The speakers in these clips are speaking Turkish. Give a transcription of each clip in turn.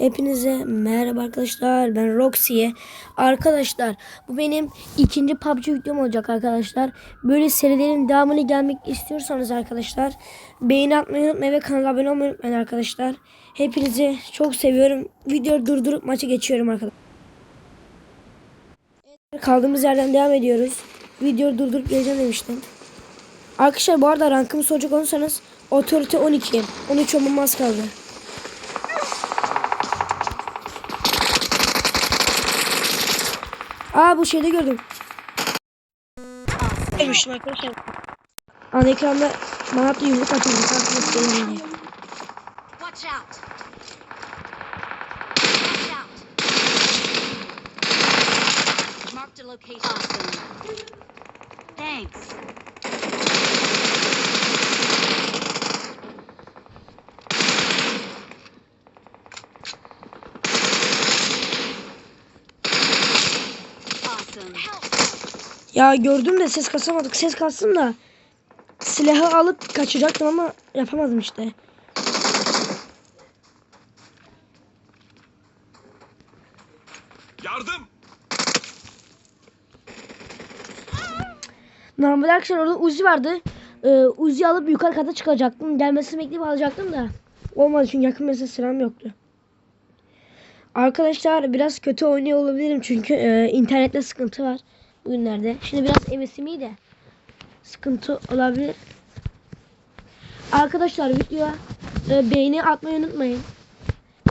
Hepinize merhaba arkadaşlar. Ben Roxy'ye. Arkadaşlar bu benim ikinci PUBG videom olacak arkadaşlar. Böyle serilerin devamını gelmek istiyorsanız arkadaşlar beğeni atmayı unutmayın ve kanala abone olmayı unutmayın arkadaşlar. Hepinizi çok seviyorum. Videoyu durdurup maçı geçiyorum arkadaşlar. Kaldığımız yerden devam ediyoruz. Videoyu durdurup geleceğim demiştim. Arkadaşlar bu arada rankımı soracak olursanız otorite 12. 13 olmamaz kaldı. Aa bu şeyde gördüm. Görmüştüm arkadaşlar. Ana ekranda bana hatta yumruk atıldı. Kalkmak gelemedi. Watch out! Watch out! Marked a location. Awesome. Thanks. Awesome. Help! Ya gördüm de ses kasamadık. Ses kastım da silahı alıp kaçacaktım ama yapamadım işte. Yardım! Normalde arkadaşlar orada Uzi vardı. Ee, Uzi alıp yukarı kata çıkacaktım. Gelmesini bekleyip alacaktım da. Olmadı çünkü yakın mesafe silahım yoktu. Arkadaşlar biraz kötü oynuyor olabilirim çünkü e, internette sıkıntı var bugünlerde. Şimdi biraz MSM'i de sıkıntı olabilir. Arkadaşlar videoya e, beğeni atmayı unutmayın.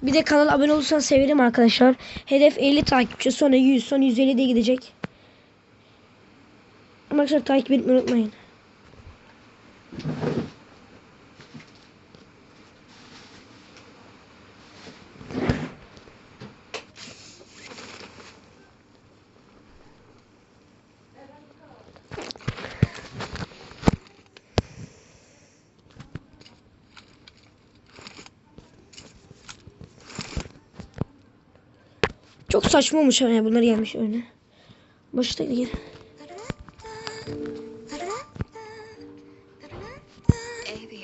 Bir de kanala abone olursanız sevinirim arkadaşlar. Hedef 50 takipçi sonra 100 sonra 150 de gidecek. Arkadaşlar takip etmeyi unutmayın. Saçma olmuş ya bunlar gelmiş öyle. Başta gel. Baby,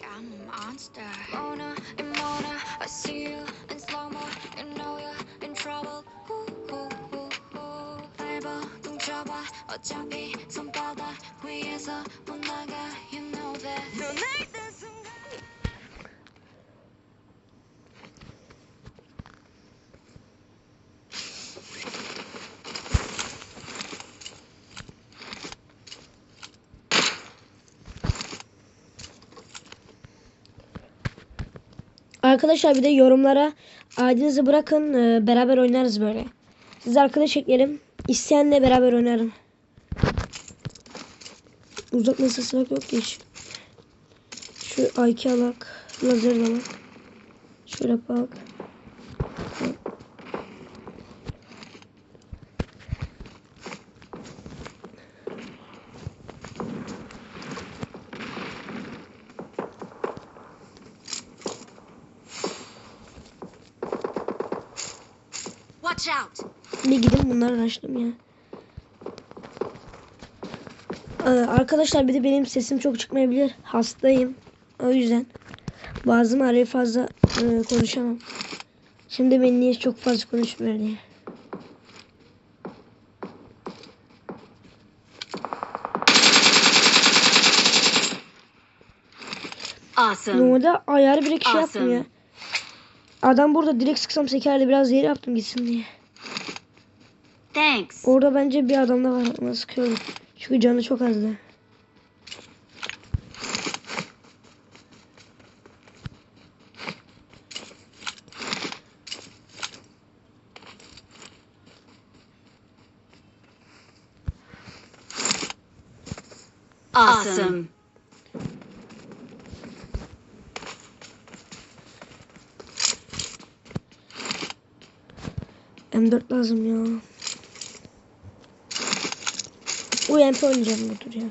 Arkadaşlar bir de yorumlara adınızı bırakın e, beraber oynarız böyle. Siz arkadaş eklerim. İsteyenle beraber oynarım. Uzak mesafe yok ki hiç. Şu A2 alak. Lazer alak. Şöyle bak. Watch out! Bir gidin bunları araştırdım ya. Ee, arkadaşlar bir de benim sesim çok çıkmayabilir. Hastayım. O yüzden bazı arayı fazla e, konuşamam. Şimdi beni niye çok fazla konuşmuyor diye. Awesome. Normalde ayarı bir şey Awesome. yaptım ya. Adam burada direkt sıksam sekerdi biraz yeri yaptım gitsin diye. Thanks. Orada bence bir adam da var ona sıkıyorum. Çünkü canı çok azdı. Awesome. M4 lazım ya. UMP oynayacağım budur ya.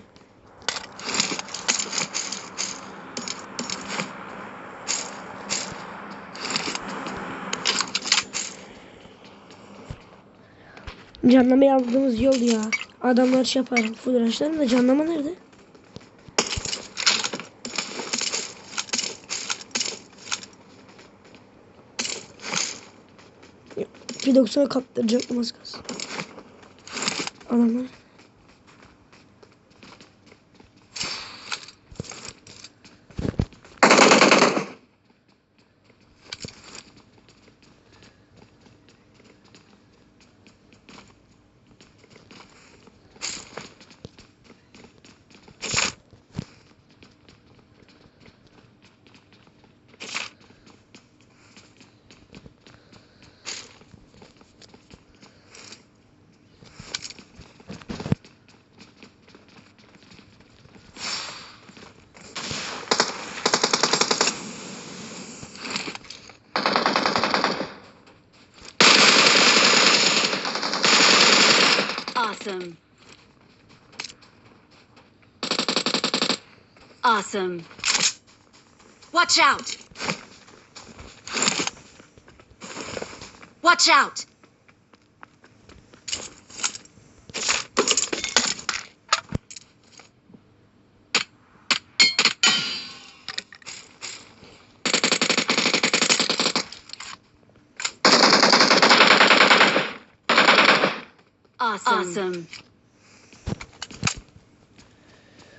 Canlamayı aldığımız yol ya. Adamlar şey yapar. Full rushlarım da canlama nerede? Bir 90'a kaptıracaktım az kalsın. Adamlar. Awesome. Watch out! Watch out! Awesome. Awesome.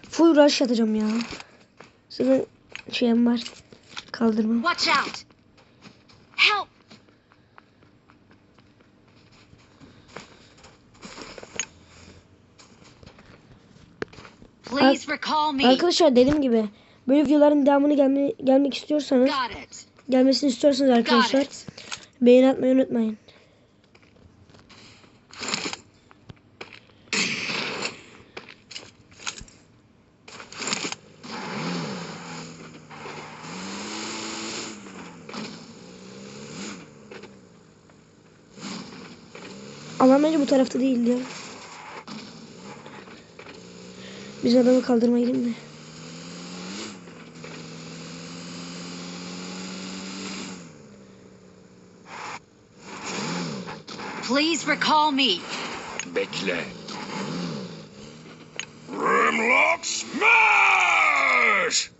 Full rush atacağım ya. Sonra şeyim var. Kaldırma. Watch out! Help! Please recall me. Arkadaşlar dediğim gibi böyle videoların devamını gelme, gelmek istiyorsanız gelmesini istiyorsanız arkadaşlar beğeni atmayı unutmayın. Alan bence bu tarafta değil ya. Biz adamı kaldırmaya gidelim de. Please recall me. Bekle. Grimlock Smash!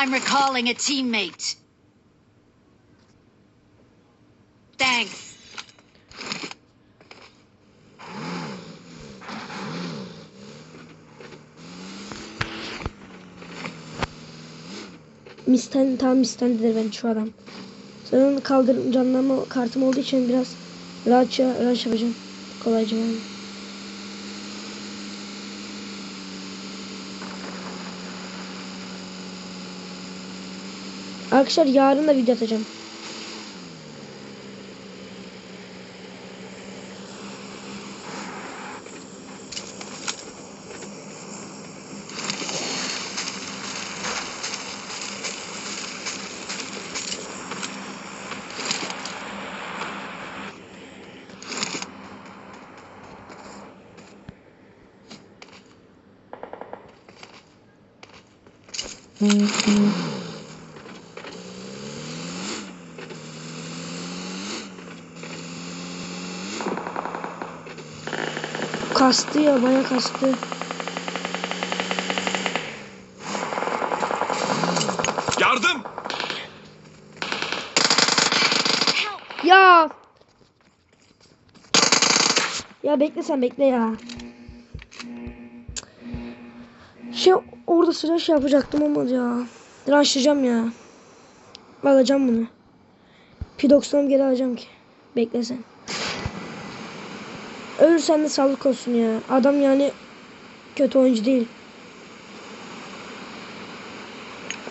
I'm recalling a teammate. Thanks. Misten tam mistendedir ben şu adam. Sanırım kaldırım canlanma kartım olduğu için biraz rahatça rahat yapacağım. Kolayca yani. Arkadaşlar yarın da video atacağım. Kastı ya baya kastı. Yardım! Ya. Ya bekle sen bekle ya. Şey orada sıra şey yapacaktım ama ya. Rushlayacağım ya. Alacağım bunu. P90'ı geri alacağım ki. Bekle sen. Ölürsen de sağlık olsun ya. Adam yani kötü oyuncu değil.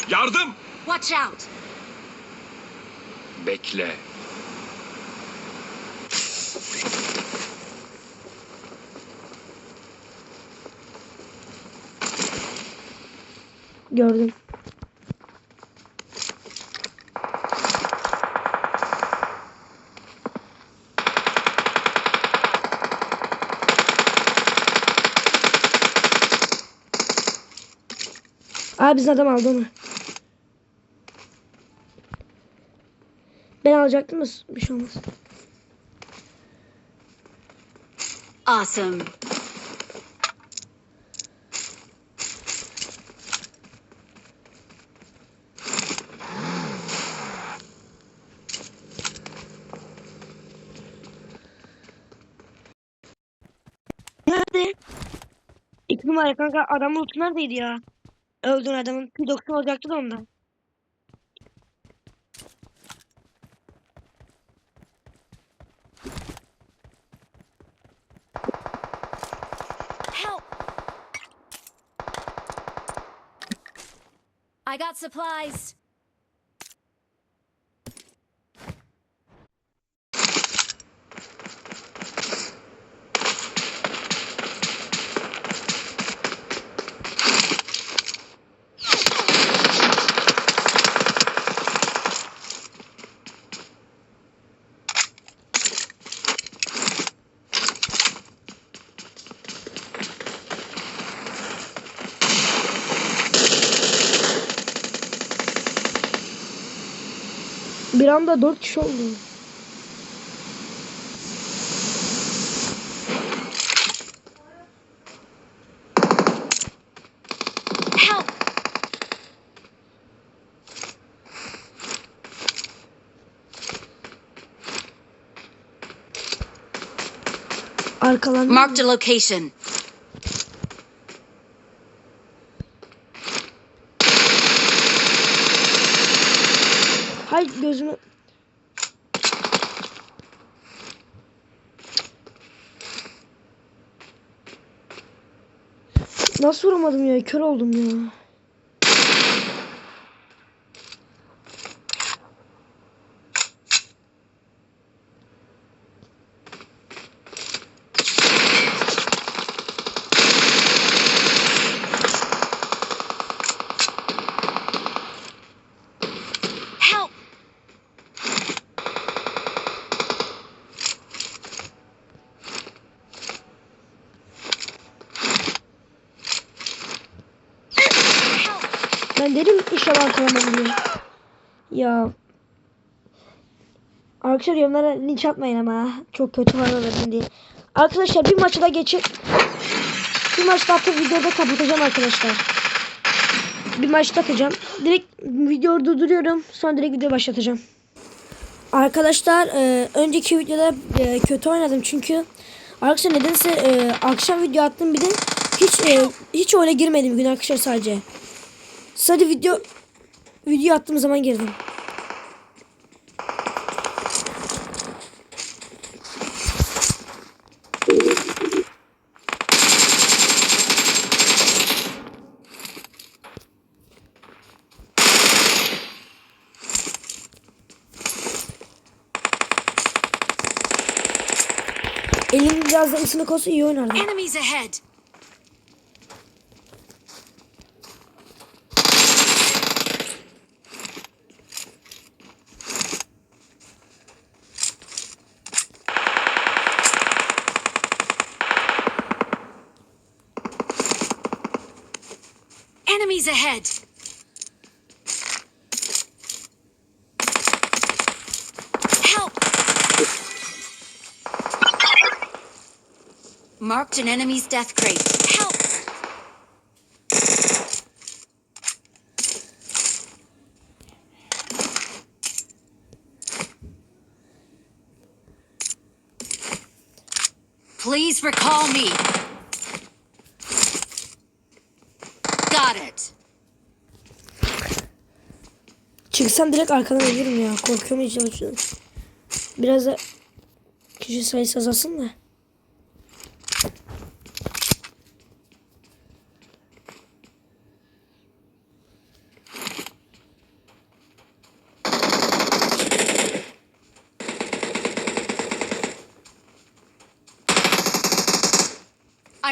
Yardım! Watch out. Bekle. Gördüm. Abi bizim adam aldı onu. Ben alacaktım da bir şey olmaz. Awesome. Nerede? İki numara kanka adamın utu neredeydi ya? Öldün adamın P90 olacaktı da ondan. Help! I got supplies. Bir anda dört kişi oldu. Marked a location. Nasıl vuramadım ya? Kör oldum ya. Help! Ben dedim inşallah arkalamam diye. Ya. Arkadaşlar yorumlara linç atmayın ama. Çok kötü verdim diye. Arkadaşlar bir maçı da geçip bir maç daha atıp videoda kapatacağım arkadaşlar. Bir maç da atacağım. Direkt videoyu durduruyorum. Sonra direkt video başlatacağım. Arkadaşlar e, önceki videoda e, kötü oynadım çünkü arkadaşlar nedense e, akşam video attım bir de hiç e, hiç öyle girmedim gün arkadaşlar sadece. Sadece video video attığım zaman girdim. Elim biraz da ısınık olsa iyi oynardım. Enemies ahead. Enemies ahead. Marked an enemy's death crate. Help! Please recall me. Got it. Çıksam direkt arkadan ölürüm ya. Korkuyorum çalışıyorum. Biraz da kişi sayısı azalsın da.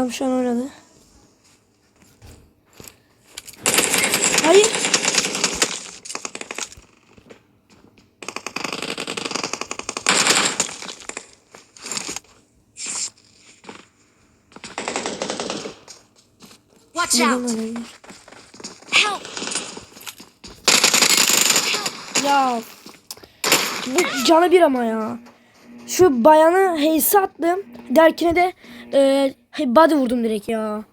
Adam şu an oynadı. Hayır. Watch out! Help! Ya bu canı bir ama ya. Şu bayanı heyse attım. Derkine de e, hey, body vurdum direkt ya.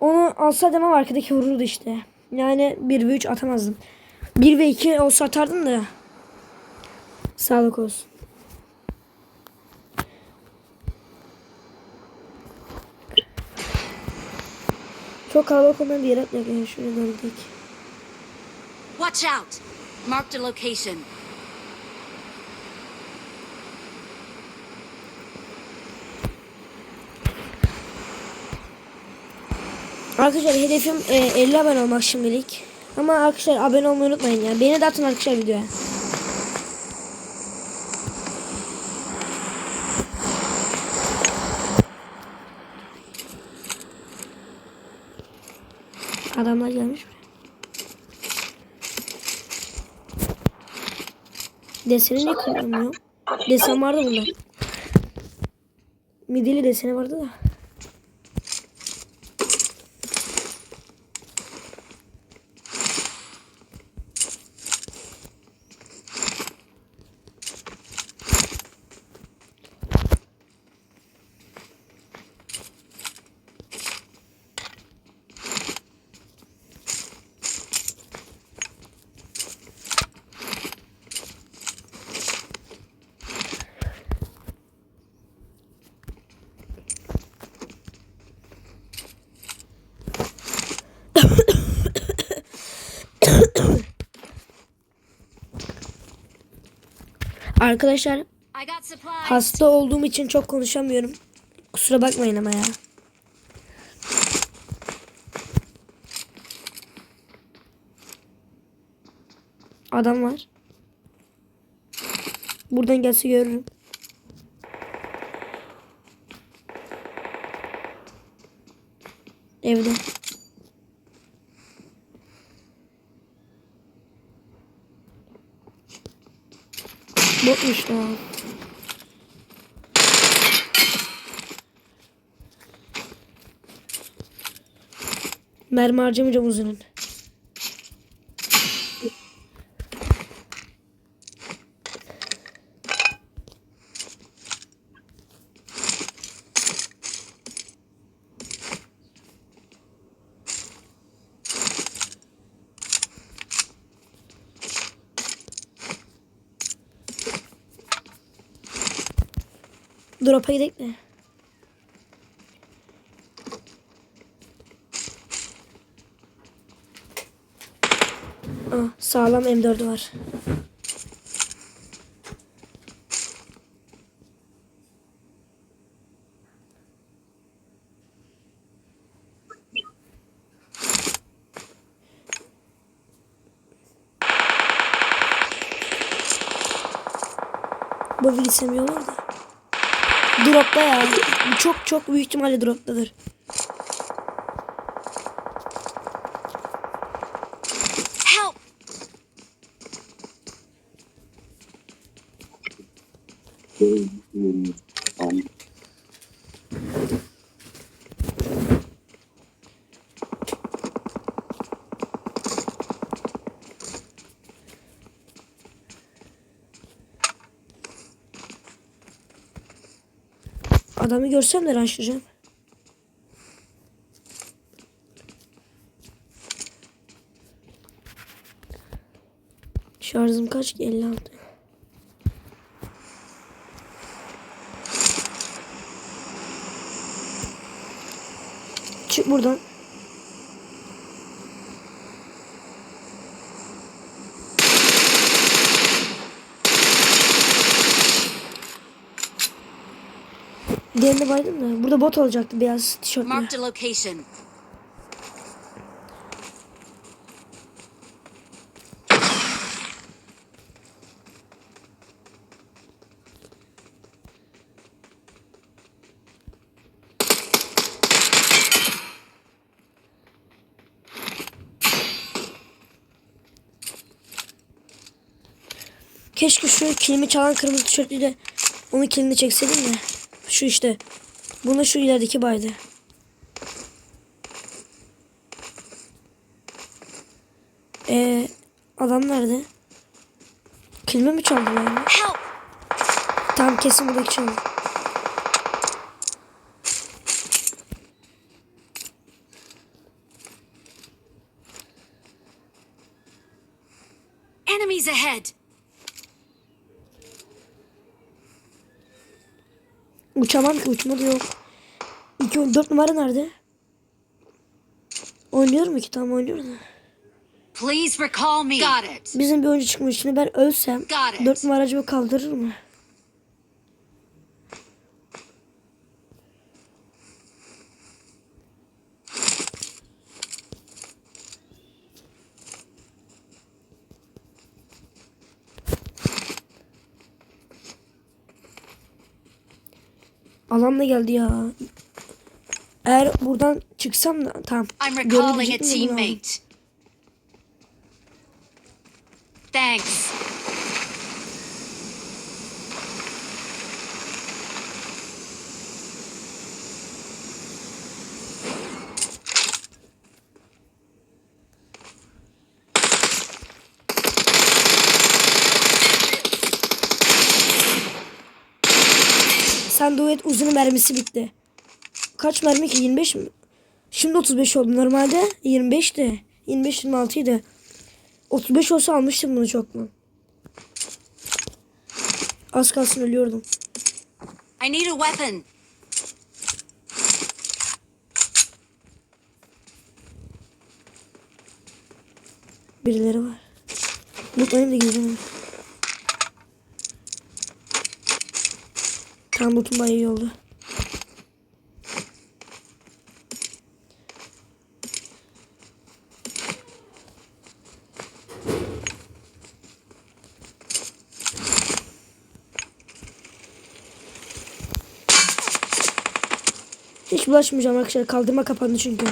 Onu alsaydım ama arkadaki vururdu işte. Yani 1 ve 3 atamazdım. 1 ve 2 olsa atardım da. Sağlık olsun. Çok kalabalık olan bir yere atlayak. Yani doğru gidelim. Watch out! Marked a location. Arkadaşlar hedefim e, 50 abone olmak şimdilik. Ama arkadaşlar abone olmayı unutmayın ya. Beni de atın arkadaşlar videoya. Adamlar gelmiş buraya. Deseni niye kullanmıyor? Desen vardı bunda. Midili deseni vardı da. Arkadaşlar hasta olduğum için çok konuşamıyorum. Kusura bakmayın ama ya. Adam var. Buradan gelse görürüm. Evde. Botmuş lan. Mermi harcamayacağım uzunun. Drop'a gidelim mi? Aa, sağlam M4 var. Bu istemiyorlar da. Drop'ta ya. Çok çok büyük ihtimalle drop'tadır. Help! Adamı görsem de rushlayacağım. Şarjım kaç ki? 56. Çık buradan. diğerine baydım da. Burada bot olacaktı beyaz tişörtlü. Marked a location. Keşke şu kilimi çalan kırmızı tişörtlüyle onun kilini çekseydim de. Şu işte. Bunu şu ilerideki baydı. Ee, adam nerede? Kilimi mi çaldı yani? Tam kesin buradaki çaldı. Enemies ahead! Uçamam ki uçma da yok. 2 4 numara nerede? Oynuyor mu ki? Tamam oynuyor da. Please recall me. Got it. Bizim bir oyuncu çıkmış. Şimdi ben ölsem Got it. 4 numara acaba kaldırır mı? Alan da geldi ya. Eğer buradan çıksam da tamam. Görebilecek miyim. Thanks. Sen duet uzun mermisi bitti. Kaç mermi ki? 25 mi? Şimdi 35 oldu. Normalde 25'ti. 25 26 idi. 35 olsa almıştım bunu çoktan. Az kalsın ölüyordum. I need a weapon. Birileri var. Lootlayayım da gidelim. Tam lootum bayağı iyi oldu. Hiç bulaşmayacağım arkadaşlar. Kaldırma kapandı çünkü.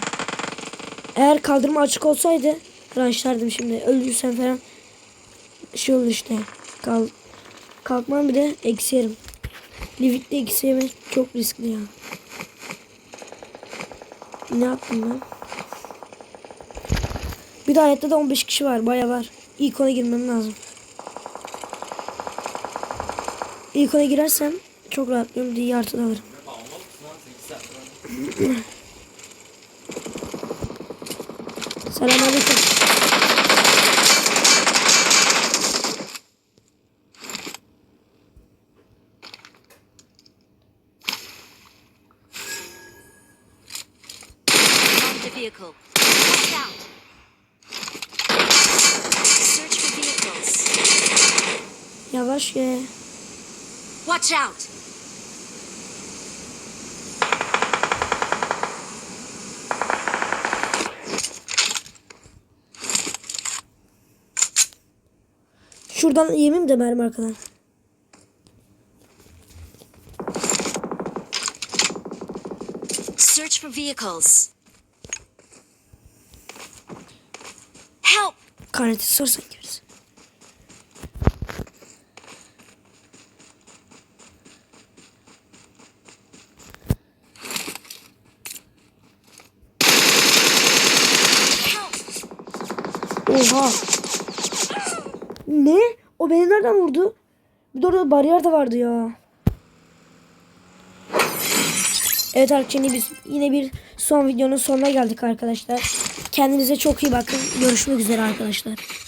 Eğer kaldırma açık olsaydı ranşlardım şimdi. Öldüysem falan şey oldu işte. Kal kalkmam bir de eksi yerim. Livik'te eksi yemek çok riskli ya. Ne yaptım ben? Bir de hayatta da 15 kişi var. Baya var. İlk ona girmem lazım. İlk ona girersem çok rahatlıyorum diye artı da. Selamünaleyküm. Mark the vehicle. Watch out. Search for vehicles. Ye. Watch out. Şuradan yemeyeyim de mermi arkadan. Search for vehicles. Help! Kaneti sorsan gibisin. Help! Oha. Ne? O beni nereden vurdu? Bir de orada bariyer de vardı ya. Evet arkadaşlar biz yine bir son videonun sonuna geldik arkadaşlar. Kendinize çok iyi bakın. Görüşmek üzere arkadaşlar.